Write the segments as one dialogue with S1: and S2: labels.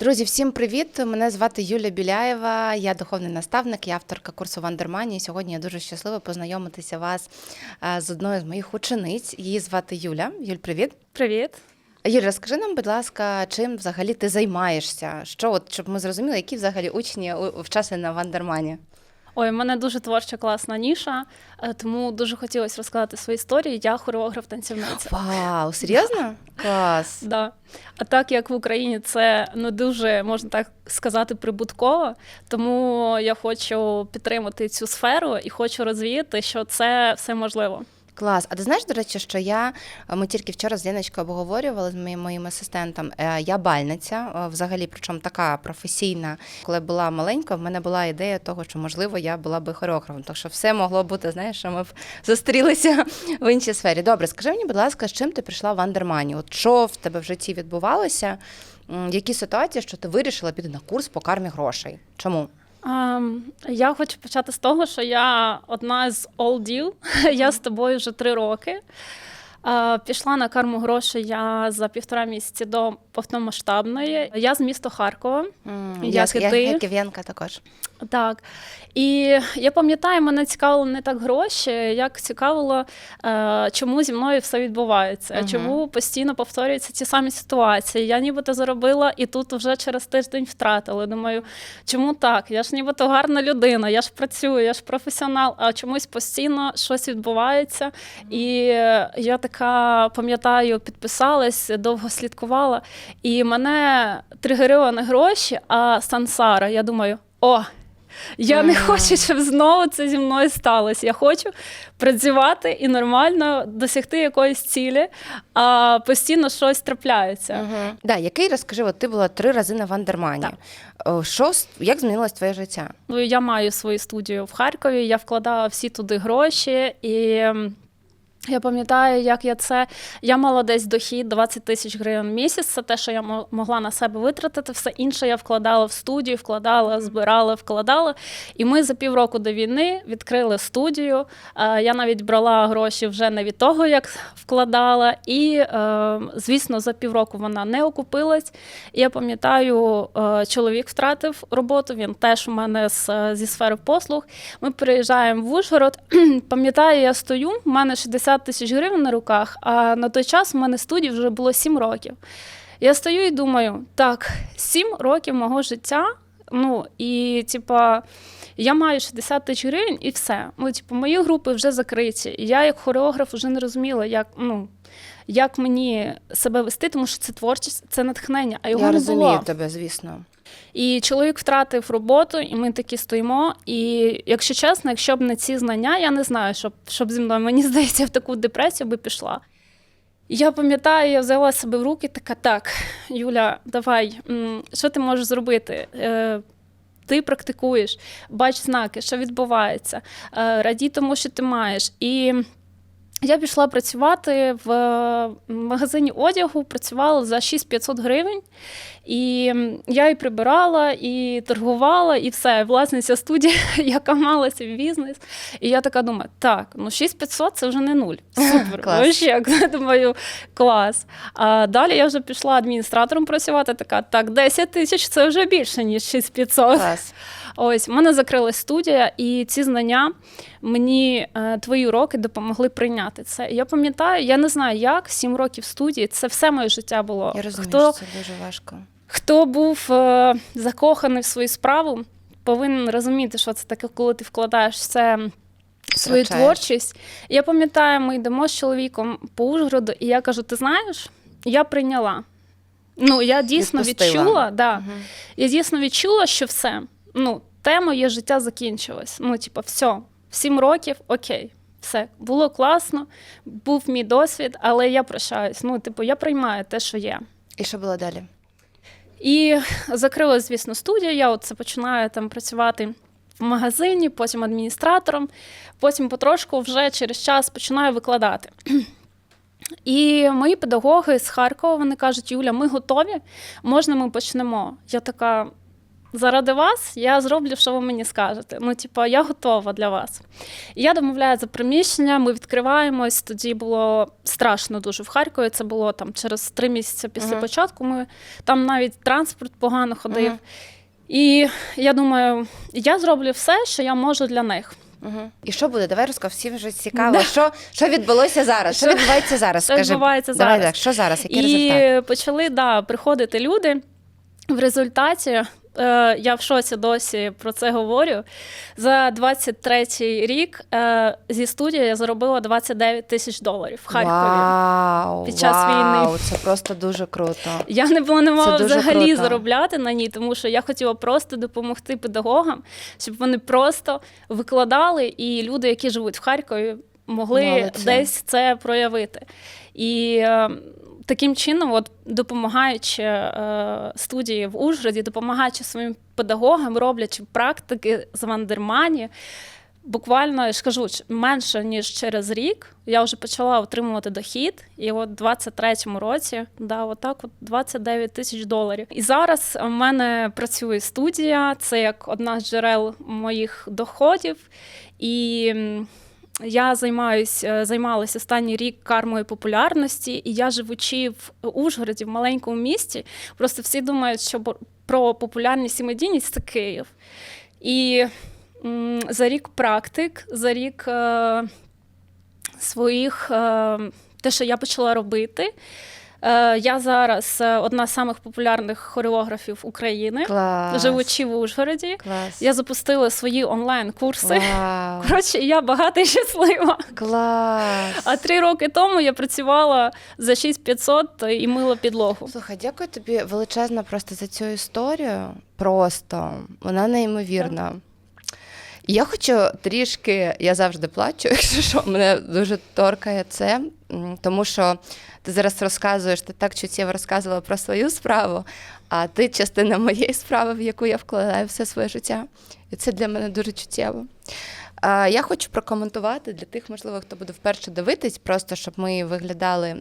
S1: Друзі, всім привіт! Мене звати Юля Біляєва. Я духовний наставник, я авторка курсу Вандермані. Сьогодні я дуже щаслива познайомитися вас е, з одною з моїх учениць. Її звати Юля. Юль, привіт.
S2: Привіт.
S1: Юль, розкажи нам, будь ласка, чим взагалі ти займаєшся? Що, от, щоб ми зрозуміли, які взагалі учні вчаси на Вандермані?
S2: Ой, в мене дуже творча класна ніша, е, тому дуже хотілося розказати свої історії. Я хореограф танцівниця.
S1: Вау, серйозно? Клас.
S2: Да. А так як в Україні це не дуже можна так сказати прибутково, тому я хочу підтримати цю сферу і хочу розвіяти, що це все можливо.
S1: Клас. А ти знаєш, до речі, що я ми тільки вчора з Леночкою обговорювали з моїм моїм асистентом. Е, Я бальниця, е, взагалі, причому така професійна. Коли була маленька, в мене була ідея того, що можливо я була би хореографом. Так що все могло бути, знаєш, що ми б зустрілися в іншій сфері. Добре, скажи мені, будь ласка, з чим ти прийшла в Андермані? От що в тебе в житті відбувалося? Які ситуації, що ти вирішила піти на курс по кармі грошей? Чому?
S2: Ем, я хочу почати з того, що я одна з all deal. Я з тобою вже три роки. Е, Пішла на карму грошей я за півтора місяці до повномасштабної. Я з міста Харкова. Mm,
S1: я,
S2: і
S1: я, я ків'янка також.
S2: Так. І я пам'ятаю, мене цікавило не так гроші, як цікавило, е, чому зі мною все відбувається,
S1: Мгм.
S2: чому постійно повторюються ті самі ситуації. Я нібито заробила і тут вже через тиждень втратила. Думаю, чому так? Я ж нібито гарна людина, я ж працюю, я ж професіонал, а чомусь постійно щось відбувається. І я така пам'ятаю, підписалась, довго слідкувала, і мене тригерило не гроші, а сансара. Я думаю, о. Я не хочу, щоб знову це зі мною сталося. Я хочу працювати і нормально досягти якоїсь цілі, а постійно щось трапляється.
S1: Угу. Да, який розкажи, от ти була три рази на Вандермані. О, Що с- як змінилось твоє життя?
S2: Ну, Я маю свою студію в Харкові, я вкладала всі туди гроші і. м, Я пам'ятаю, як я це. Я мала десь дохід 20 тисяч гривень в місяць. Це те, що я могла на себе витратити. Все інше я вкладала в студію, вкладала, збирала, вкладала. І ми за півроку до війни відкрили студію. Е, Я навіть брала гроші вже не від того, як вкладала. І, е, звісно, за півроку вона не окупилась. І я пам'ятаю, е, чоловік втратив роботу. Він теж у мене зі сфери послуг. Ми приїжджаємо в Ужгород. Пам'ятаю, я стою, в мене 60 тисяч гривень на руках, а на той час в мене студії вже було 7 років. Я стою і думаю, так, 7 років мого життя. Ну і типа. Я маю 60 тисяч гривень і все. Ну, типу, мої групи вже закриті. І я, як хореограф, вже не розуміла, як, ну, як мені себе вести, тому що це творчість, це натхнення, а його
S1: Я
S2: не
S1: розумію
S2: було.
S1: тебе, звісно.
S2: І чоловік втратив роботу, і ми такі стоїмо. І якщо чесно, якщо б не ці знання, я не знаю, що б, що б зі мною, мені здається, в таку депресію би пішла. Я пам'ятаю, я взяла себе в руки, така так, Юля, давай, що ти можеш зробити? Е, Ти практикуєш, бач знаки, що відбувається, е, радій тому, що ти маєш. І я пішла працювати в е, магазині одягу, працювала за 6500 гривень. І я і прибирала, і торгувала, і все. Власниця студії, яка мала свій бізнес. І я така думаю, так, ну 6500 це вже не нуль. Супер.
S1: Клас.
S2: Як думаю, клас. А далі я вже пішла адміністратором працювати. Така, так, 10 тисяч це вже більше, ніж 6500.
S1: Клас.
S2: Ось в мене закрилась студія, і ці знання мені е, твої уроки допомогли прийняти це. Я пам'ятаю, я не знаю, як сім років студії. Це все моє життя було.
S1: Я розумію,
S2: Хто,
S1: що це дуже важко.
S2: хто був е, закоханий в свою справу, повинен розуміти, що це таке, коли ти вкладаєш все. Свою
S1: Втрачаєш.
S2: творчість. Я пам'ятаю, ми йдемо з чоловіком по Ужгороду, і я кажу: ти знаєш, я прийняла. Ну, я дійсно
S1: Відпустила.
S2: відчула, да,
S1: Мгм.
S2: я дійсно відчула, що все. Ну, те моє життя закінчилось. Ну, типу, все, сім років, окей, все було класно, був мій досвід, але я прощаюсь. Ну, типу, я приймаю те, що є.
S1: І що було далі?
S2: І закрила, звісно, студію. Я оце починаю там працювати в магазині, потім адміністратором, потім потрошку вже через час починаю викладати. І мої педагоги з Харкова вони кажуть: Юля, ми готові, можна ми почнемо. Я така. Заради вас я зроблю, що ви мені скажете. Ну, типу, я готова для вас. І я домовляю за приміщення, ми відкриваємось. Тоді було страшно дуже в Харкові. Це було там через три місяці після
S1: Мгм.
S2: початку. Ми там навіть транспорт погано ходив.
S1: Мгм.
S2: І я думаю, я зроблю все, що я можу для них.
S1: Угу. І що буде? Давай розкажи, всім вже цікаво.
S2: Да.
S1: Що, що відбулося зараз? Що
S2: Що-
S1: відбувається зараз?
S2: що
S1: Скажи.
S2: відбувається
S1: Давай
S2: зараз?
S1: так, що зараз? Який
S2: і
S1: результат?
S2: почали да, приходити люди. В результаті е, я в шоці досі про це говорю. За 23-й рік е, зі студії я заробила 29 тисяч доларів в Харкові.
S1: Вау,
S2: під час
S1: вау,
S2: війни.
S1: Це просто дуже круто.
S2: Я не планувала
S1: Це
S2: взагалі
S1: круто.
S2: заробляти на ній, тому що я хотіла просто допомогти педагогам, щоб вони просто викладали, і люди, які живуть в Харкові, могли
S1: Молодці.
S2: десь це проявити. І е, таким чином, от допомагаючи е, студії в Ужгороді, допомагаючи своїм педагогам, роблячи практики з Вандермані. Буквально я ж кажу, менше ніж через рік я вже почала отримувати дохід, і от в 23-му році да, отак от 29 тисяч доларів. І зараз в мене працює студія, це як одна з джерел моїх доходів. І я займаюсь, е, займалася останній рік кармою популярності, і я живучи в Ужгороді, в маленькому місті, просто всі думають, що про популярність і медійність це Київ. І за рік практик, за рік е, своїх, е, те, що я почала робити. Е, я зараз е, одна з самих популярних хореографів України,
S1: Клас.
S2: живучи в Ужгороді.
S1: Клас.
S2: Я запустила свої онлайн-курси. Коротше, я багата і щаслива.
S1: Клас.
S2: А три роки тому я працювала за 6500 і мила підлогу.
S1: Слухай, дякую тобі величезно просто за цю історію. Просто вона неймовірна. І Я хочу трішки, я завжди плачу, якщо що, мене дуже торкає це, тому що ти зараз розказуєш, ти так чуттєво розказувала про свою справу, а ти частина моєї справи, в яку я вкладаю все своє життя. І це для мене дуже чуттєво. Я хочу прокоментувати для тих, можливо, хто буде вперше дивитись, просто щоб ми виглядали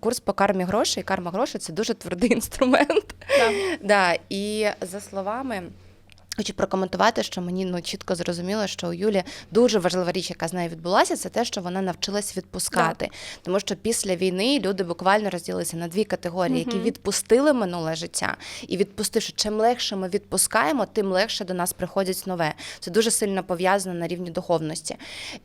S1: курс по кармі грошей. Карма грошей це дуже твердий інструмент.
S2: Да.
S1: Да, і за словами. Хочу прокоментувати, що мені ну чітко зрозуміло, що у Юлі дуже важлива річ, яка з нею відбулася, це те, що вона навчилась відпускати. Тому що після війни люди буквально розділилися на дві категорії, які відпустили минуле життя, і відпустивши, чим легше ми відпускаємо, тим легше до нас приходять нове. Це дуже сильно пов'язано на рівні духовності.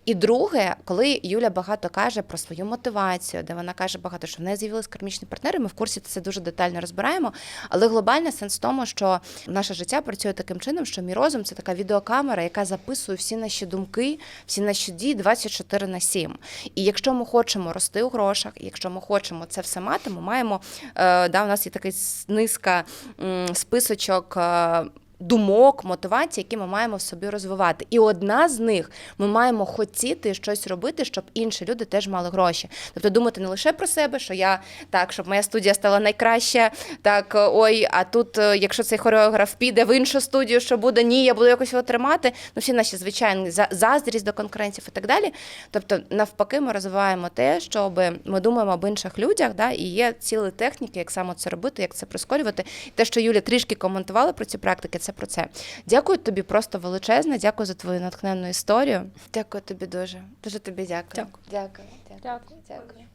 S1: І друге, коли Юля багато каже про свою мотивацію, де вона каже багато, що в неї з'явилися кармічні партнери, ми в курсі це дуже детально розбираємо. Але глобальний сенс в тому, що наше життя працює таким чином, що мій розум це така відеокамера, яка записує всі наші думки, всі наші дії 24 на 7. І якщо ми хочемо рости у грошах, якщо ми хочемо це все мати, ми маємо е, да, у нас є така низка списочок. Думок, мотивацій, які ми маємо в собі розвивати. І одна з них ми маємо хотіти щось робити, щоб інші люди теж мали гроші. Тобто думати не лише про себе, що я так, щоб моя студія стала найкраща, так ой, а тут, е, якщо цей хореограф піде в іншу студію, що буде, ні, я буду якось його тримати. Ну, всі наші звичайні за- заздрість до конкурентів і так далі. Тобто, навпаки, ми розвиваємо те, щоб ми думаємо об інших людях, да, і є цілі техніки, як саме це робити, як це прискорювати. Те, що Юля трішки коментувала про ці практики, це про це. Дякую тобі просто величезне, дякую за твою натхненну історію. Дякую тобі дуже. Дуже тобі дякую.
S2: Дякую.
S1: Дякую.
S2: Дякую.
S1: Дякую.